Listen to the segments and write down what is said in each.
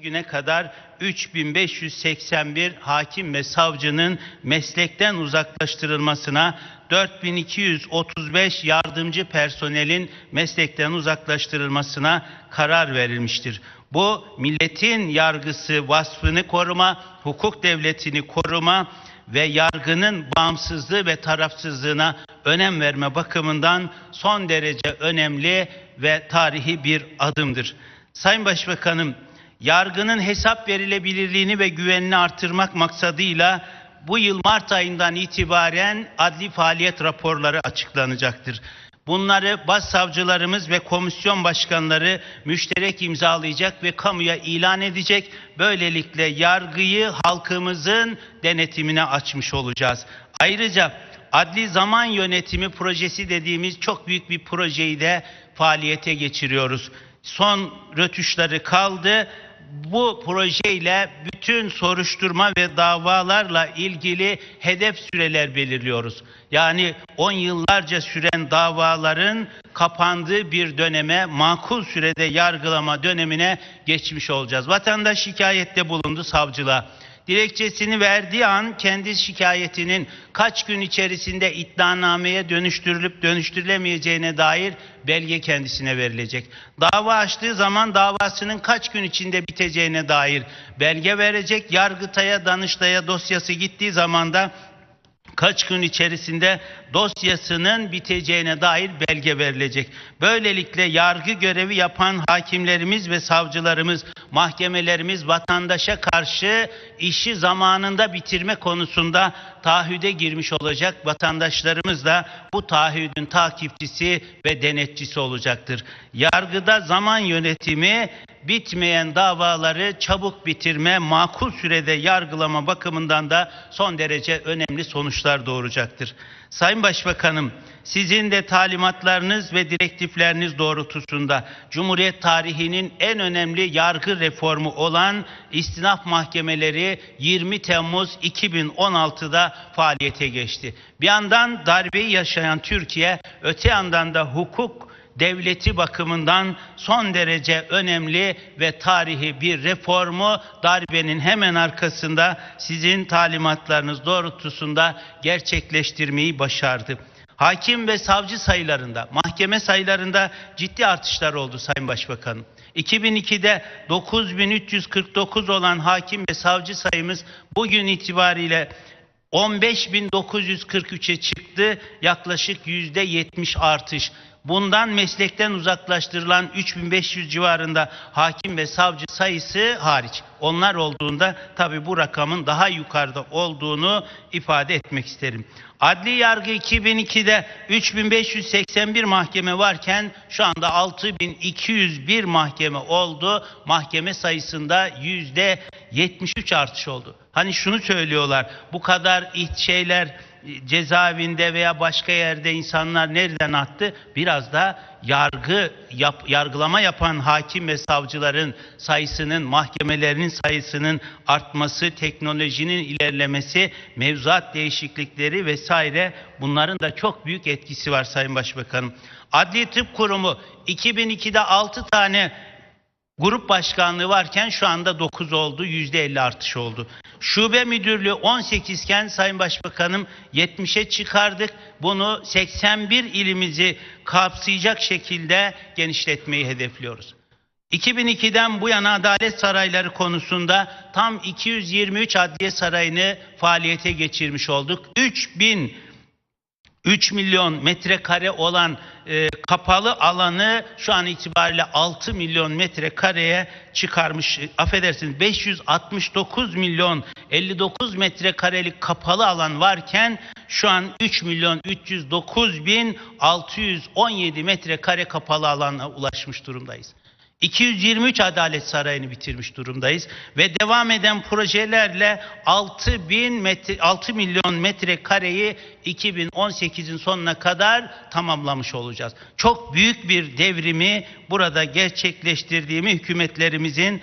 bugüne kadar 3581 hakim ve savcının meslekten uzaklaştırılmasına, 4235 yardımcı personelin meslekten uzaklaştırılmasına karar verilmiştir. Bu milletin yargısı vasfını koruma, hukuk devletini koruma ve yargının bağımsızlığı ve tarafsızlığına önem verme bakımından son derece önemli ve tarihi bir adımdır. Sayın Başbakanım, yargının hesap verilebilirliğini ve güvenini artırmak maksadıyla bu yıl Mart ayından itibaren adli faaliyet raporları açıklanacaktır. Bunları başsavcılarımız ve komisyon başkanları müşterek imzalayacak ve kamuya ilan edecek. Böylelikle yargıyı halkımızın denetimine açmış olacağız. Ayrıca adli zaman yönetimi projesi dediğimiz çok büyük bir projeyi de faaliyete geçiriyoruz. Son rötuşları kaldı bu projeyle bütün soruşturma ve davalarla ilgili hedef süreler belirliyoruz. Yani 10 yıllarca süren davaların kapandığı bir döneme, makul sürede yargılama dönemine geçmiş olacağız. Vatandaş şikayette bulundu savcılığa. Dilekçesini verdiği an kendi şikayetinin kaç gün içerisinde iddianameye dönüştürülüp dönüştürülemeyeceğine dair belge kendisine verilecek. Dava açtığı zaman davasının kaç gün içinde biteceğine dair belge verecek. Yargıtay'a, Danıştay'a dosyası gittiği zaman da kaç gün içerisinde dosyasının biteceğine dair belge verilecek. Böylelikle yargı görevi yapan hakimlerimiz ve savcılarımız, mahkemelerimiz vatandaşa karşı işi zamanında bitirme konusunda taahhüde girmiş olacak. Vatandaşlarımız da bu taahhüdün takipçisi ve denetçisi olacaktır. Yargıda zaman yönetimi bitmeyen davaları çabuk bitirme, makul sürede yargılama bakımından da son derece önemli sonuçlar doğuracaktır. Sayın Başbakanım, sizin de talimatlarınız ve direktifleriniz doğrultusunda Cumhuriyet tarihinin en önemli yargı reformu olan istinaf mahkemeleri 20 Temmuz 2016'da faaliyete geçti. Bir yandan darbeyi yaşayan Türkiye, öte yandan da hukuk devleti bakımından son derece önemli ve tarihi bir reformu darbenin hemen arkasında sizin talimatlarınız doğrultusunda gerçekleştirmeyi başardı. Hakim ve savcı sayılarında, mahkeme sayılarında ciddi artışlar oldu Sayın Başbakanım. 2002'de 9349 olan hakim ve savcı sayımız bugün itibariyle 15.943'e çıktı. Yaklaşık yüzde 70 artış. Bundan meslekten uzaklaştırılan 3500 civarında hakim ve savcı sayısı hariç. Onlar olduğunda tabi bu rakamın daha yukarıda olduğunu ifade etmek isterim. Adli yargı 2002'de 3581 mahkeme varken şu anda 6201 mahkeme oldu. Mahkeme sayısında yüzde 73 artış oldu. Hani şunu söylüyorlar bu kadar şeyler cezaevinde veya başka yerde insanlar nereden attı? Biraz da yargı yap, yargılama yapan hakim ve savcıların sayısının, mahkemelerinin sayısının artması, teknolojinin ilerlemesi, mevzuat değişiklikleri vesaire bunların da çok büyük etkisi var Sayın Başbakanım. Adli Tıp Kurumu 2002'de 6 tane Grup başkanlığı varken şu anda 9 oldu, %50 artış oldu. Şube müdürlüğü 18 iken Sayın Başbakanım 70'e çıkardık. Bunu 81 ilimizi kapsayacak şekilde genişletmeyi hedefliyoruz. 2002'den bu yana adalet sarayları konusunda tam 223 adliye sarayını faaliyete geçirmiş olduk. 3000 3 milyon metrekare olan e, kapalı alanı şu an itibariyle 6 milyon metrekareye çıkarmış. Affedersiniz 569 milyon 59 metrekarelik kapalı alan varken şu an 3 milyon 309 bin 617 metrekare kapalı alana ulaşmış durumdayız. 223 Adalet Sarayı'nı bitirmiş durumdayız ve devam eden projelerle 6 bin metre, 6 milyon metrekareyi 2018'in sonuna kadar tamamlamış olacağız. Çok büyük bir devrimi burada gerçekleştirdiğimi hükümetlerimizin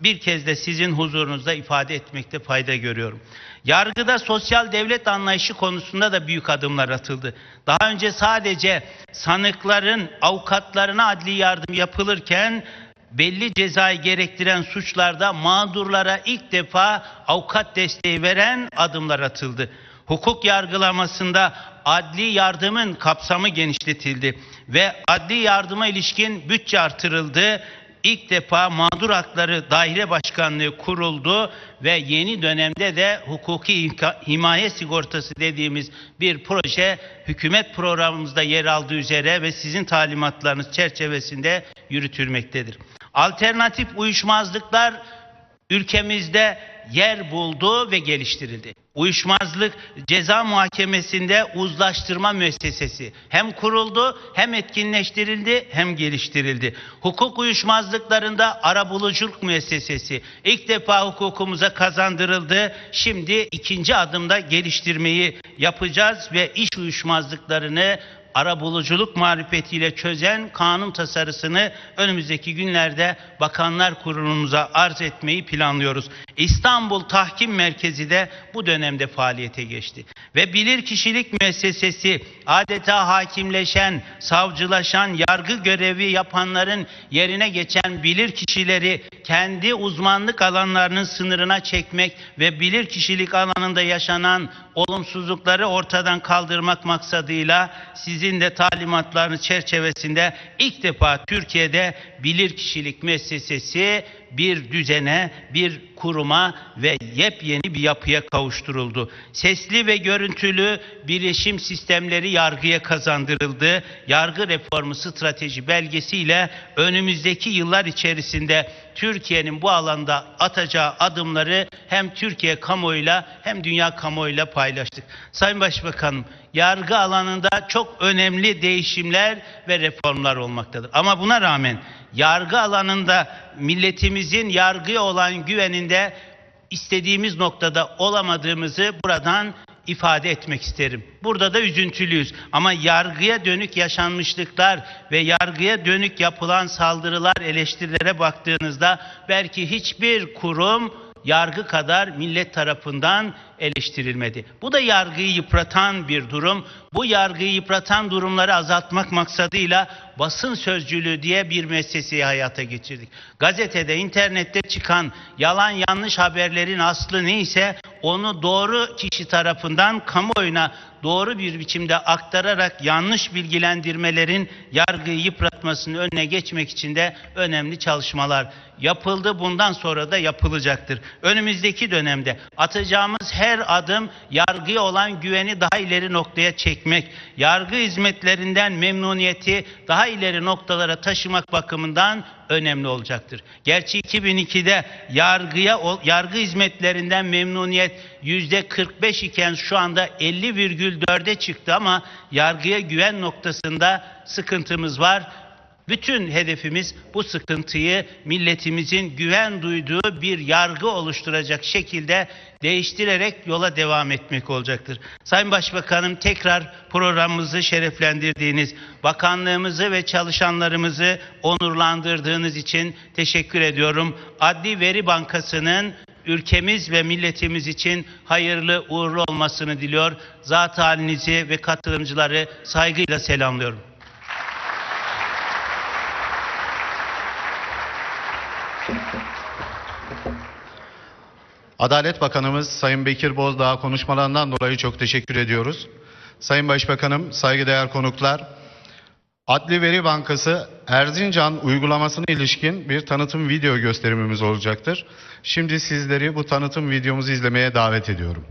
bir kez de sizin huzurunuzda ifade etmekte fayda görüyorum. Yargıda sosyal devlet anlayışı konusunda da büyük adımlar atıldı. Daha önce sadece sanıkların avukatlarına adli yardım yapılırken belli cezayı gerektiren suçlarda mağdurlara ilk defa avukat desteği veren adımlar atıldı. Hukuk yargılamasında adli yardımın kapsamı genişletildi ve adli yardıma ilişkin bütçe artırıldı. İlk defa mağdur hakları daire başkanlığı kuruldu ve yeni dönemde de hukuki himaye sigortası dediğimiz bir proje hükümet programımızda yer aldığı üzere ve sizin talimatlarınız çerçevesinde yürütülmektedir. Alternatif uyuşmazlıklar ülkemizde yer buldu ve geliştirildi. Uyuşmazlık ceza muhakemesinde uzlaştırma müessesesi hem kuruldu hem etkinleştirildi hem geliştirildi. Hukuk uyuşmazlıklarında arabuluculuk müessesesi ilk defa hukukumuza kazandırıldı. Şimdi ikinci adımda geliştirmeyi yapacağız ve iş uyuşmazlıklarını arabuluculuk marifetiyle çözen kanun tasarısını önümüzdeki günlerde Bakanlar Kurulumuza arz etmeyi planlıyoruz. İstanbul Tahkim Merkezi de bu dönemde faaliyete geçti. Ve bilirkişilik müessesesi adeta hakimleşen, savcılaşan, yargı görevi yapanların yerine geçen bilirkişileri kendi uzmanlık alanlarının sınırına çekmek ve bilirkişilik alanında yaşanan olumsuzlukları ortadan kaldırmak maksadıyla sizin de talimatlarınız çerçevesinde ilk defa Türkiye'de bilirkişilik müessesesi bir düzene, bir kuruma ve yepyeni bir yapıya kavuşturuldu. Sesli ve görüntülü bilişim sistemleri yargıya kazandırıldı. Yargı reformu strateji belgesiyle önümüzdeki yıllar içerisinde Türkiye'nin bu alanda atacağı adımları hem Türkiye kamuoyuyla hem dünya kamuoyuyla paylaştık. Sayın Başbakanım, yargı alanında çok önemli değişimler ve reformlar olmaktadır. Ama buna rağmen yargı alanında milletimizin yargıya olan güveninde istediğimiz noktada olamadığımızı buradan ifade etmek isterim. Burada da üzüntülüyüz ama yargıya dönük yaşanmışlıklar ve yargıya dönük yapılan saldırılar, eleştirilere baktığınızda belki hiçbir kurum yargı kadar millet tarafından eleştirilmedi. Bu da yargıyı yıpratan bir durum. Bu yargıyı yıpratan durumları azaltmak maksadıyla basın sözcülüğü diye bir müesseseyi hayata geçirdik. Gazetede, internette çıkan yalan yanlış haberlerin aslı neyse onu doğru kişi tarafından kamuoyuna doğru bir biçimde aktararak yanlış bilgilendirmelerin yargıyı yıpratmasının önüne geçmek için de önemli çalışmalar yapıldı. Bundan sonra da yapılacaktır. Önümüzdeki dönemde atacağımız her adım yargıya olan güveni daha ileri noktaya çekmek, yargı hizmetlerinden memnuniyeti daha ileri noktalara taşımak bakımından önemli olacaktır. Gerçi 2002'de yargıya yargı hizmetlerinden memnuniyet yüzde 45 iken şu anda 50,4'e çıktı ama yargıya güven noktasında sıkıntımız var. Bütün hedefimiz bu sıkıntıyı milletimizin güven duyduğu bir yargı oluşturacak şekilde değiştirerek yola devam etmek olacaktır. Sayın Başbakanım tekrar programımızı şereflendirdiğiniz, bakanlığımızı ve çalışanlarımızı onurlandırdığınız için teşekkür ediyorum. Adli Veri Bankası'nın ülkemiz ve milletimiz için hayırlı uğurlu olmasını diliyor. Zat halinizi ve katılımcıları saygıyla selamlıyorum. Adalet Bakanımız Sayın Bekir Bozdağ konuşmalarından dolayı çok teşekkür ediyoruz. Sayın Başbakanım, saygıdeğer konuklar, Adli Veri Bankası Erzincan uygulamasına ilişkin bir tanıtım video gösterimimiz olacaktır. Şimdi sizleri bu tanıtım videomuzu izlemeye davet ediyorum.